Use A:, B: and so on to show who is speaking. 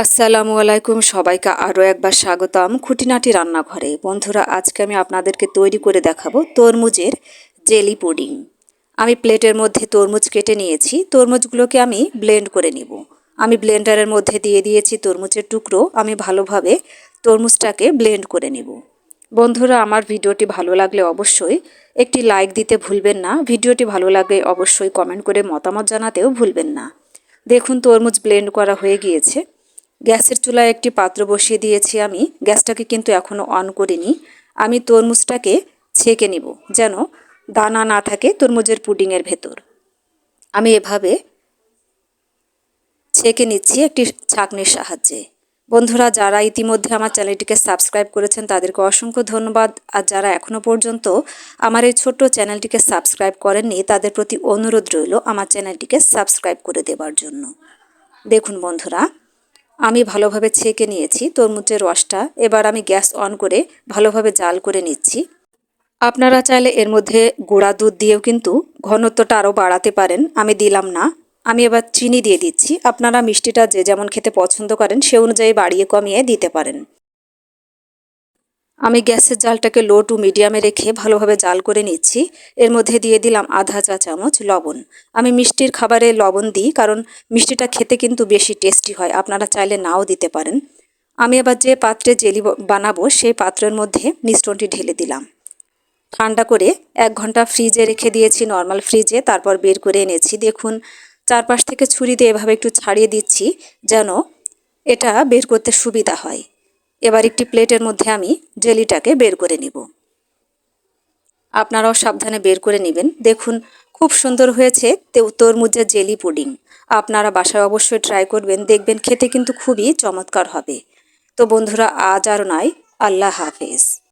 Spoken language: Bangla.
A: আসসালামু আলাইকুম সবাইকে আরও একবার স্বাগতম খুঁটিনাটি রান্নাঘরে। বন্ধুরা, আজকে আমি আপনাদেরকে তৈরি করে দেখাবো তরমুজের জেলি পুডিং। আমি প্লেটের মধ্যে তরমুজ কেটে নিয়েছি। তরমুজগুলোকে আমি ব্লেন্ড করে নিব। আমি ব্লেন্ডারের মধ্যে দিয়ে দিয়েছি তরমুজের টুকরো। আমি ভালোভাবে তরমুজটাকে ব্লেন্ড করে নিব। বন্ধুরা, আমার ভিডিওটি ভালো লাগলে অবশ্যই একটি লাইক দিতে ভুলবেন না। ভিডিওটি ভালো লাগলে অবশ্যই কমেন্ট করে মতামত জানাতেও ভুলবেন না। দেখুন, তরমুজ ব্লেন্ড করা হয়ে গিয়েছে। গ্যাসের চুলায় একটি পাত্র বসিয়ে দিয়েছি আমি। গ্যাসটাকে কিন্তু এখনও অন করিনি। আমি তরমুজটাকে ছেঁকে নিব যেন দানা না থাকে তরমুজের পুডিংয়ের ভেতর। আমি এভাবে ছেঁকে নিচ্ছি একটি ছাঁকনির সাহায্যে। বন্ধুরা, যারা ইতিমধ্যে আমার চ্যানেলটিকে সাবস্ক্রাইব করেছেন, তাদেরকে অসংখ্য ধন্যবাদ। আর যারা এখনও পর্যন্ত আমার এই ছোট্ট চ্যানেলটিকে সাবস্ক্রাইব করেননি, তাদের প্রতি অনুরোধ রইল আমার চ্যানেলটিকে সাবস্ক্রাইব করে দেবার জন্য। দেখুন বন্ধুরা আমি ভালোভাবে ছেঁকে নিয়েছি তরমুজের রসটা। এবার আমি গ্যাস অন করে ভালোভাবে জাল করে নিচ্ছি। আপনারা চাইলে এর মধ্যে গুঁড়া দুধ দিয়েও কিন্তু ঘনত্বটা আরও বাড়াতে পারেন, আমি দিলাম না। আমি এবার চিনি দিয়ে দিচ্ছি। আপনারা মিষ্টিটা যে যেমন খেতে পছন্দ করেন, সে অনুযায়ী বাড়িয়ে কমিয়ে দিতে পারেন। আমি গ্যাসের জালটাকে লো টু মিডিয়ামে রেখে ভালোভাবে জাল করে নিচ্ছি। এর মধ্যে দিয়ে দিলাম আধা চা চামচ লবণ। আমি মিষ্টির খাবারে লবণ দিই কারণ মিষ্টিটা খেতে কিন্তু বেশি টেস্টি হয়, আপনারা চাইলে নাও দিতে পারেন। আমি এবার যে পাত্রে জেলি বানাবো সেই পাত্রের মধ্যে মিশ্রণটি ঢেলে দিলাম। ঠান্ডা করে এক ঘণ্টা ফ্রিজে রেখে দিয়েছি, নর্মাল ফ্রিজে, তারপর বের করে এনেছি। দেখুন, চারপাশ থেকে ছুরি দিয়ে এভাবে একটু ছাড়িয়ে দিচ্ছি যেন এটা বের করতে সুবিধা হয়। এবার একটি প্লেটের মধ্যে আমি জেলিটাকে বের করে নিব। আপনারাও সাবধানে বের করে নেবেন। দেখুন, খুব সুন্দর হয়েছে তরমুজের জেলি পুডিং। আপনারা বাসায় অবশ্যই ট্রাই করবেন। দেখবেন খেতে কিন্তু খুবই চমৎকার হবে। তো বন্ধুরা, আজ আর নয় আল্লাহ হাফেজ।